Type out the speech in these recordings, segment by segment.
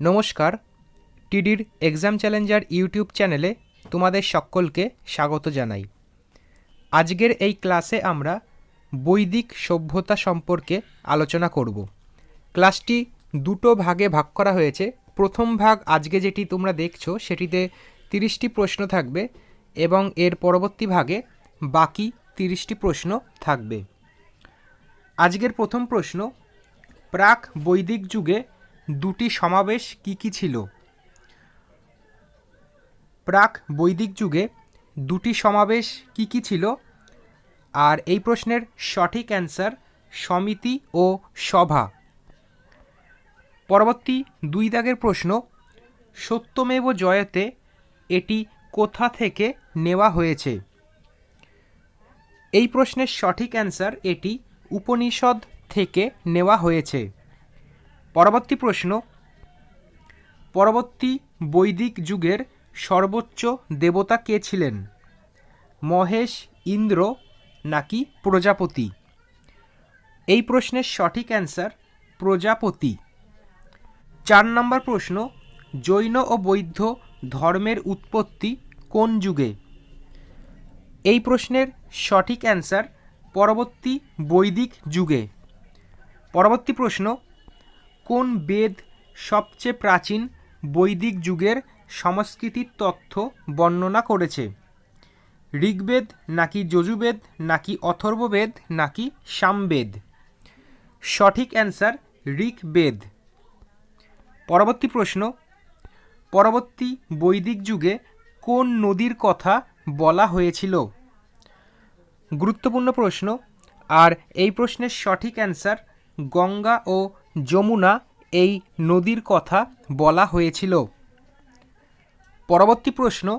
নমস্কার, টিডির exam Challenger YouTube চ্যানেলে তোমাদের সকলকে স্বাগত জানাই। আজকের এই ক্লাসে আমরা বৈদিক সভ্যতা সম্পর্কে আলোচনা করব। ক্লাসটি দুটো ভাগে ভাগ করা হয়েছে। প্রথম ভাগ আজকে যেটি তোমরা দেখছ, সেটিতে তিরিশটি প্রশ্ন থাকবে এবং এর পরবর্তী ভাগে বাকি তিরিশটি প্রশ্ন থাকবে। আজকের প্রথম প্রশ্ন, প্রাক বৈদিক যুগে দুটি সমাবেশ কি কি ছিল? প্রাক বৈদিক যুগে দুটি সমাবেশ কি কি ছিল? আর এই প্রশ্নের সঠিক অ্যান্সার সমিতি ও সভা। পরবর্তী দুই দাগের প্রশ্ন, সত্যমেব জয়তে এটি কোথা থেকে নেওয়া হয়েছে? এই প্রশ্নের সঠিক অ্যান্সার এটি উপনিষদ থেকে নেওয়া হয়েছে। পরবর্তী প্রশ্ন, পরবর্তী বৈদিক যুগের সর্বোচ্চ দেবতা কে ছিলেন? মহেশ, ইন্দ্র নাকি প্রজাপতি? এই প্রশ্নের সঠিক অ্যান্সার প্রজাপতি। চার নম্বর প্রশ্ন, জৈন ও বৌদ্ধ ধর্মের উৎপত্তি কোন যুগে? এই প্রশ্নের সঠিক অ্যান্সার পরবর্তী বৈদিক যুগে। পরবর্তী প্রশ্ন কোন বেদ সবচেয়ে প্রাচীন বৈদিক যুগের সংস্কৃতির তথ্য বর্ণনা করেছে? ঋগ্বেদ নাকি যজুবেদ, নাকি অথর্ববেদ, নাকি সামবেদ? সঠিক অ্যান্সার, ঋগ্বেদ। পরবর্তী প্রশ্ন, পরবর্তী বৈদিক যুগে কোন নদীর কথা বলা হয়েছিল? গুরুত্বপূর্ণ প্রশ্ন, আর এই প্রশ্নের সঠিক অ্যান্সার গঙ্গা ও যমুনা এই নদীর কথা বলা হয়েছিল। পরবর্তী প্রশ্ন,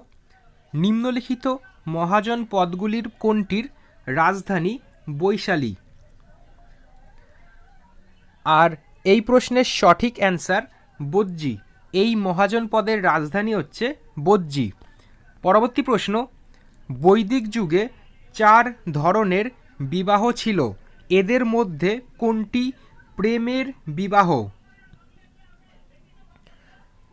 নিম্নলিখিত মহাজন পদগুলির কোনটির রাজধানী বৈশালী? আর এই প্রশ্নের সঠিক অ্যান্সার বজ্জি। এই মহাজন পদের রাজধানী হচ্ছে বজ্জি। পরবর্তী প্রশ্ন, বৈদিক যুগে চার ধরনের বিবাহ ছিল। এদের মধ্যে কোনটি প্রেমের বিবাহ?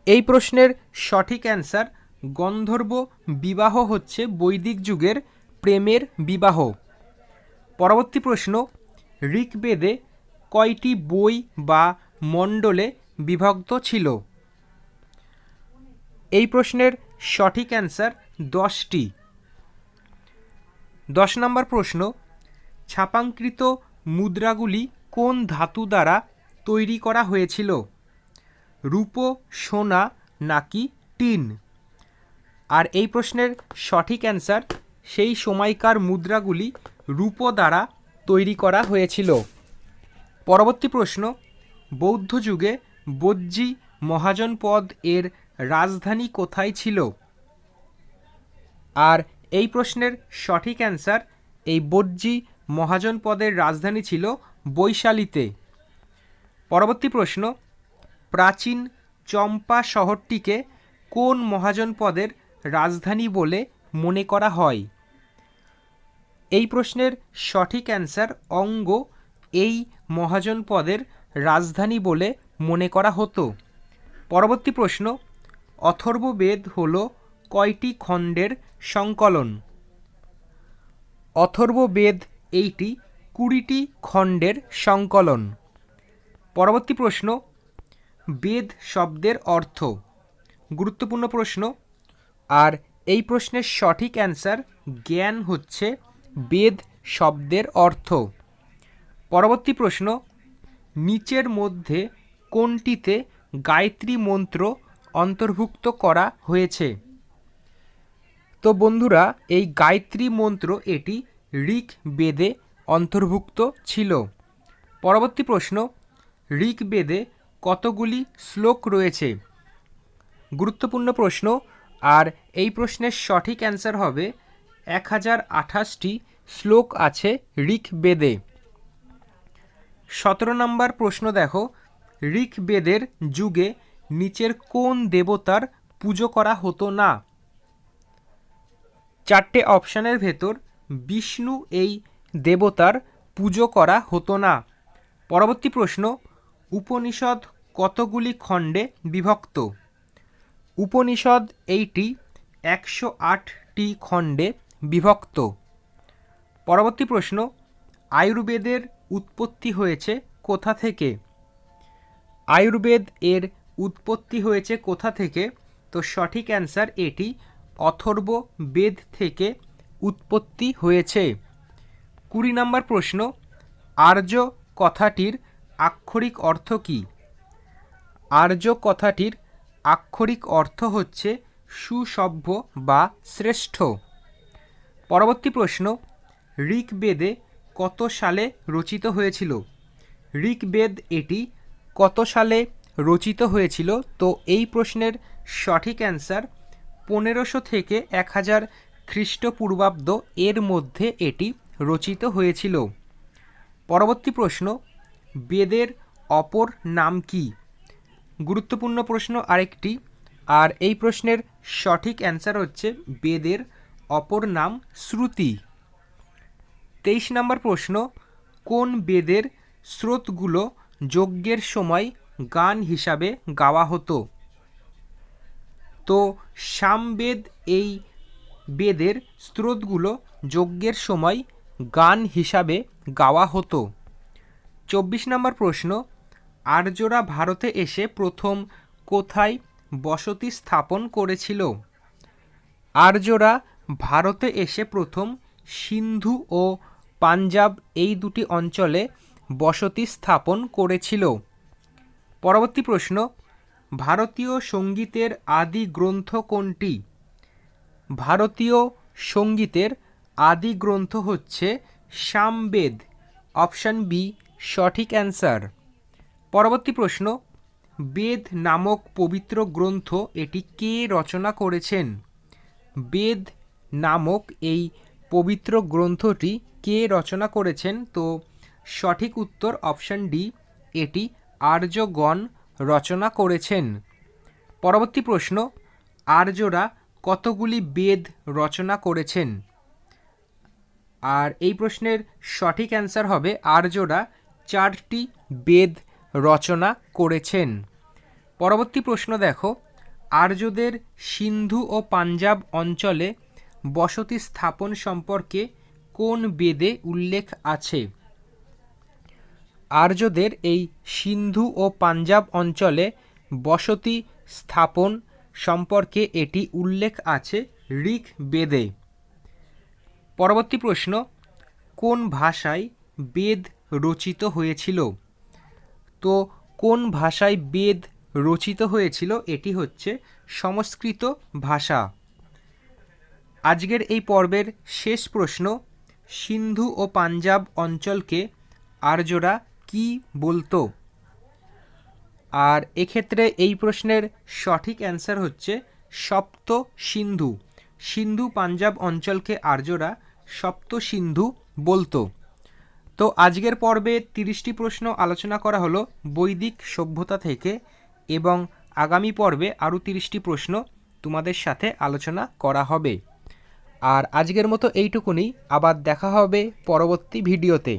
এই প্রশ্নের সঠিক অ্যান্সার, গন্ধর্ব বিবাহ হচ্ছে বৈদিক যুগের প্রেমের বিবাহ। পরবর্তী প্রশ্ন, ঋগ্বেদে কয়টি বই বা মণ্ডলে বিভক্ত ছিল? এই প্রশ্নের সঠিক অ্যান্সার দশটি। দশ নম্বর প্রশ্ন, ছাপাঙ্কৃত মুদ্রাগুলি কোন ধাতু দ্বারা তৈরি করা হয়েছিল? রূপো, সোনা, নাকি টিন? আর এই প্রশ্নের সঠিক অ্যান্সার সেই সময়কার মুদ্রাগুলি রূপো দ্বারা তৈরি করা হয়েছিল। পরবর্তী প্রশ্ন, বৌদ্ধ যুগে বজ্জি মহাজনপদ এর রাজধানী কোথায় ছিল? আর এই প্রশ্নের সঠিক অ্যান্সার এই বজ্জি মহাজন পদের রাজধানী ছিল বৈশালীতে। পরবর্তী প্রশ্ন, প্রাচীন চম্পা শহরটিকে কোন মহাজনপদের রাজধানী বলে মনে করা হয়? এই প্রশ্নের সঠিক অ্যান্সার অঙ্গ এই মহাজনপদের রাজধানী বলে মনে করা হতো। পরবর্তী প্রশ্ন, অথর্ববেদ হল কয়টি খণ্ডের সংকলন? অথর্ববেদ এইটি কুড়িটি খণ্ডের সংকলন। পরবর্তী প্রশ্ন, বেদ শব্দের অর্থ? গুরুত্বপূর্ণ প্রশ্ন। আর এই প্রশ্নের সঠিক অ্যান্সার জ্ঞান হচ্ছে বেদ শব্দের অর্থ। পরবর্তী প্রশ্ন, নিচের মধ্যে কোনটিতে গায়ত্রী মন্ত্র অন্তর্ভুক্ত করা হয়েছে? তো বন্ধুরা, এই গায়ত্রী মন্ত্র এটি ঋক বেদে অন্তর্ভুক্ত ছিল। পরবর্তী প্রশ্ন ঋক বেদে কতগুলি শ্লোক রয়েছে? গুরুত্বপূর্ণ প্রশ্ন, আর এই প্রশ্নের সঠিক অ্যান্সার হবে এক হাজার আঠাশটি শ্লোক আছে ঋক বেদে সতেরো নম্বর প্রশ্ন দেখো ঋক বেদের যুগে নিচের কোন দেবতার পুজো করা হতো না? চারটে অপশানের ভেতর বিষ্ণু এই দেবতার পুজো করা হতো না। পরবর্তী প্রশ্ন, উপনিষদ কতগুলি খণ্ডে বিভক্ত? উপনিষদ এইটি একশো আটটি খণ্ডে বিভক্ত। পরবর্তী প্রশ্ন, আয়ুর্বেদের উৎপত্তি হয়েছে কোথা থেকে? আয়ুর্বেদ এর উৎপত্তি হয়েছে কোথা থেকে? তো সঠিক অ্যান্সার এটি অথর্ব বেদ থেকে উৎপত্তি হয়েছে। কুড়ি নম্বর প্রশ্ন, আর্য কথাটির আক্ষরিক অর্থ কী? আর্য কথাটির আক্ষরিক অর্থ হচ্ছে সুসভ্য বা শ্রেষ্ঠ। পরবর্তী প্রশ্ন, ঋগ্বেদে কত সালে রচিত হয়েছিল? ঋগ্বেদ এটি কত সালে রচিত হয়েছিল? তো এই প্রশ্নের সঠিক অ্যান্সার পনেরোশো থেকে এক হাজার খ্রিস্টপূর্বাব্দ এর মধ্যে এটি। রচিত হয়েছিল। পরবর্তী প্রশ্ন, বেদের অপর নাম কি? গুরুত্বপূর্ণ প্রশ্ন আরেকটি, আর এই প্রশ্নের সঠিক অ্যান্সার হচ্ছে বেদের অপর নাম শ্রুতি। তেইশ নম্বর প্রশ্ন, কোন বেদের স্রোতগুলো যজ্ঞের সময় গান হিসাবে গাওয়া হতো? তো সামবেদ এই বেদের স্রোতগুলো যজ্ঞের সময় গান হিসাবে গাওয়া হতো। চব্বিশ নম্বর প্রশ্ন, আর্যরা ভারতে এসে প্রথম কোথায় বসতি স্থাপন করেছিল? আর্যরা ভারতে এসে প্রথম সিন্ধু ও পাঞ্জাব এই দুটি অঞ্চলে বসতি স্থাপন করেছিল। পরবর্তী প্রশ্ন, ভারতীয় সঙ্গীতের আদি গ্রন্থ কোনটি? ভারতীয় সঙ্গীতের আদি গ্রন্থ হচ্ছে সামবেদ। অপশান বি, সঠিক অ্যান্সার। পরবর্তী প্রশ্ন, বেদ নামক পবিত্র গ্রন্থ এটি কে রচনা করেছেন? বেদ নামক এই পবিত্র গ্রন্থটি কে রচনা করেছেন? তো সঠিক উত্তর অপশান ডি, এটি আর্যগণ রচনা করেছেন। পরবর্তী প্রশ্ন, আর্যরা কতগুলি বেদ রচনা করেছেন? আর এই প্রশ্নের সঠিক অ্যান্সার হবে আর্যরা চারটি বেদ রচনা করেছেন। পরবর্তী প্রশ্ন দেখো, আর্যদের সিন্ধু ও পাঞ্জাব অঞ্চলে বসতি স্থাপন সম্পর্কে কোন বেদে উল্লেখ আছে? আর্যদের এই সিন্ধু ও পাঞ্জাব অঞ্চলে বসতি স্থাপন সম্পর্কে এটি উল্লেখ আছে ঋক বেদে পরবর্তী প্রশ্ন, কোন ভাষায় বেদ রচিত হয়েছিল? তো, কোন ভাষায় বেদ রচিত হয়েছিল? এটি হচ্ছে সংস্কৃত ভাষা। আজকের এই পর্বের শেষ প্রশ্ন, সিন্ধু ও পাঞ্জাব অঞ্চলকে আর্যরা কি বলতো? আর এক্ষেত্রে এই প্রশ্নের সঠিক অ্যান্সার হচ্ছে সপ্ত সিন্ধু। সিন্ধু পাঞ্জাব অঞ্চলকে আর্যরা সপ্ত সিন্ধু বলতো। তো আজকের পর্বে তিরিশটি প্রশ্ন আলোচনা করা হলো বৈদিক সভ্যতা থেকে এবং আগামী পর্বে আরও তিরিশটি প্রশ্ন তোমাদের সাথে আলোচনা করা হবে। আর আজকের মতো এইটুকুনি, আবার দেখা হবে পরবর্তী ভিডিওতে।